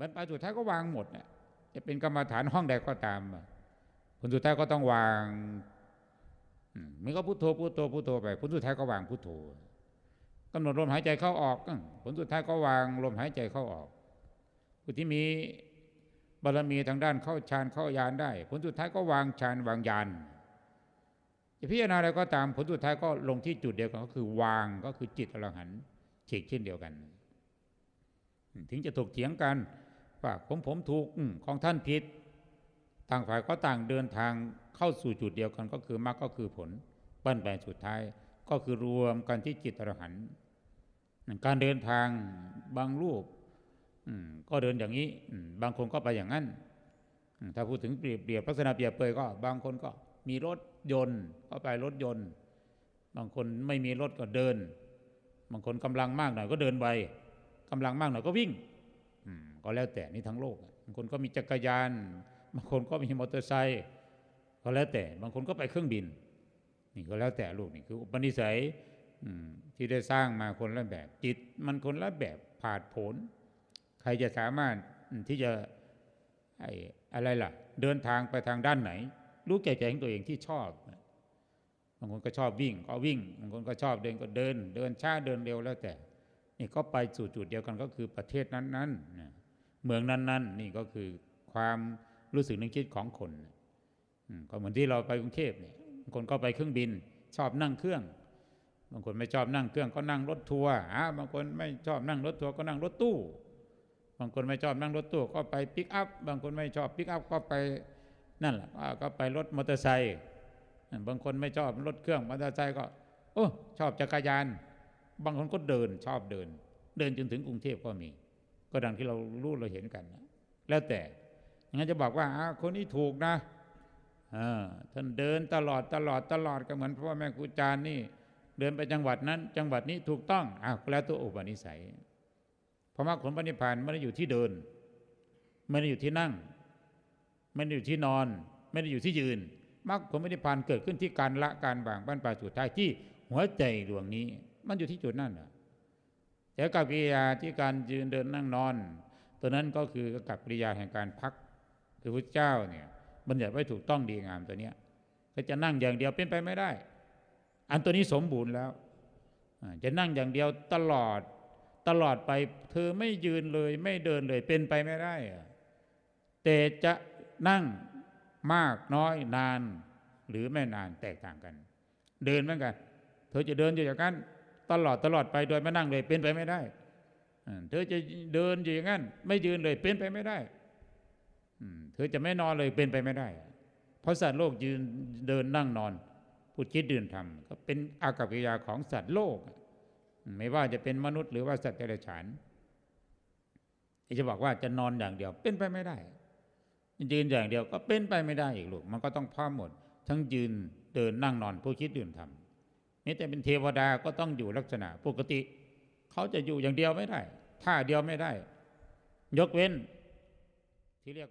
บรรปลายสุดท้ายก็วางหมดเนี่ยจะเป็นกรรมฐานห้องใดก็ตามอะผลสุดท้ายก็ต้องวางมันก็พุทโธพุทโธพุทโธไปผลสุดท้ายก็วางพุทโธกำหนดลมหายใจเข้าออกผลสุดท้ายก็วางลมหายใจเข้าออกผู้ที่มีบารมีทางด้านเข้าฌานเข้ายานได้ ผลสุดท้ายก็วางฌานวางยานจะพิจารณาอะไรก็ตามผลสุดท้ายก็ลงที่จุดเดียวกันก็คือวางก็คือจิตอรหันต์เฉกเช่นเดียวกัน ถึงจะถกเถียงกัน ว่าผมผมถูกอของท่านผิด ต่างฝ่ายก็ต่างเดินทางเข้าสู่จุดเดียวกันก็คือมรรคก็คือผลบั้นปลสุดท้ายก็คือรวมกันที่จิตอรหันต์การเดินทางบางรูปก็เดินอย่างนี้ บางคนก็ไปอย่างนั้น ถ้าพูดถึงเปรียบเปรียบลักษณะเปรียบเปรยก็บางคนก็มีรถยนต์ก็ไปรถยนต์ บางคนไม่มีรถก็เดิน บางคนกำลังมากหน่อยก็เดินไป กำลังมากหน่อยก็วิ่งอืมก็แล้วแต่นี่ทั้งโลกอะบางคนก็มีจักรยานบางคนก็มีมอเตอร์ไซค์ก็แล้วแต่บางคนก็ไปเครื่องบิน นี่ก็แล้วแต่ลูกนี่คืออุปนิสัยอืมที่ได้สร้างมาคนละแบบ จิตมันคนละแบบผาดโผนใครจะสามารถอืมที่จะไอ้อะไรล่ะ เดินทางไปทางด้านไหน รู้แก่ใจของตัวเองที่ชอบบางคนก็ชอบวิ่งก็วิ่งบางคนก็ชอบเดินก็เดิน เดินช้าเดินเร็วแล้วแต่ นี่ก็ไปสู่จุดเดียวกันก็คือประเทศนั้นๆนะเมืองนั้นๆนี่ก็คือความรู้สึกนึกคิดของคนก็เหมือนที่เราไปกรุงเทพเนี่ยบางคนก็ไปเครื่องบิน ชอบนั่งเครื่อง บางคนไม่ชอบนั่งเครื่องก็นั่งรถทัวร์อ่าบางคนไม่ชอบนั่งรถทัวร์ก็นั่งรถตู้ บางคนไม่ชอบนั่งรถตู้ก็ไปปิกอัพ บางคนไม่ชอบปิกอัพก็ไปนั่นแหละอ่าก็ไปรถมอเตอร์ไซค์บางคนไม่ชอบรถเครื่องมอเตอร์ไซค์ก็ โอ้ชอบจักรยาน บางคนก็เดินชอบเดิน เดินจนถึงกรุงเทพก็มี ก็ดังที่เรารู้เราเห็นกันนะแล้วแต่ย่างนั้นจะบอกว่าคนนี้ถูกนะท่านเดินตลอดตลอดตลอดก็เหมือนพ่อแม่ครูอาจารย์นี่ เดินไปจังหวัดนั้น จังหวัดนี้ถูกต้องอ้าวแล้วตัวอุปนิสัยเพราะมรรคผลปณิพพานไม่ได้อยู่ที่เดิน ไม่ได้อยู่ที่นั่ง ไม่ได้อยู่ที่นอน ไม่ได้อยู่ที่ยืนมรรคผลปณิพพานเกิดขึ้นที่การละการบางบ้านปลาสุดท้ายที่หัวใจดวงนี้ มันอยู่ที่จุดนั่นนะแต่กับกิริยาที่การยืนเดินนั่งนอน ตัวนั้นก็คือกับกิริยาแห่งการพัก คือพระเจ้าเนี่ยบัญญัติไว้ถูกต้องดีงามตัวเนี้ยก็จะนั่งอย่างเดียวเป็นไปไม่ได้ อันตัวนี้สมบูรณ์แล้ว จะนั่งอย่างเดียวตลอดตลอดไป เธอไม่ยืนเลยไม่เดินเลยเป็นไปไม่ได้แต่จะนั่งมากน้อยนานหรือไม่นานแตกต่างกัน เดินเหมือนกัน เธอจะเดินอยู่อย่างนั้น ตลอดตลอดไปโดยไม่นั่งเลยเป็นไปไม่ได้ เธอจะเดินอยู่อย่างนั้น ไม่ยืนเลยเป็นไปไม่ได้เธอจะไม่นอนเลยเป็นไปไม่ได้ เพราะสัตว์โลกยืนเดินนั่งนอนพูดคิดดื่นทำก็เป็นอากับกิริยาของสัตว์โลก ไม่ว่าจะเป็นมนุษย์หรือว่าสัตว์เดรัจฉานที่จะบอกว่าจะนอนอย่างเดียวเป็นไปไม่ได้ ยืนอย่างเดียวก็เป็นไปไม่ได้อีกลูกมันก็ต้องพร้อมหมด ทั้งยืนเดินนั่งนอนผู้คิดดื่นทำ นี่แต่เป็นเทวดาก็ต้องอยู่ลักษณะ ปกติ เขาจะอยู่อย่างเดียวไม่ได้ท่าเดียวไม่ได้ ยกเว้นที่เรียกว่า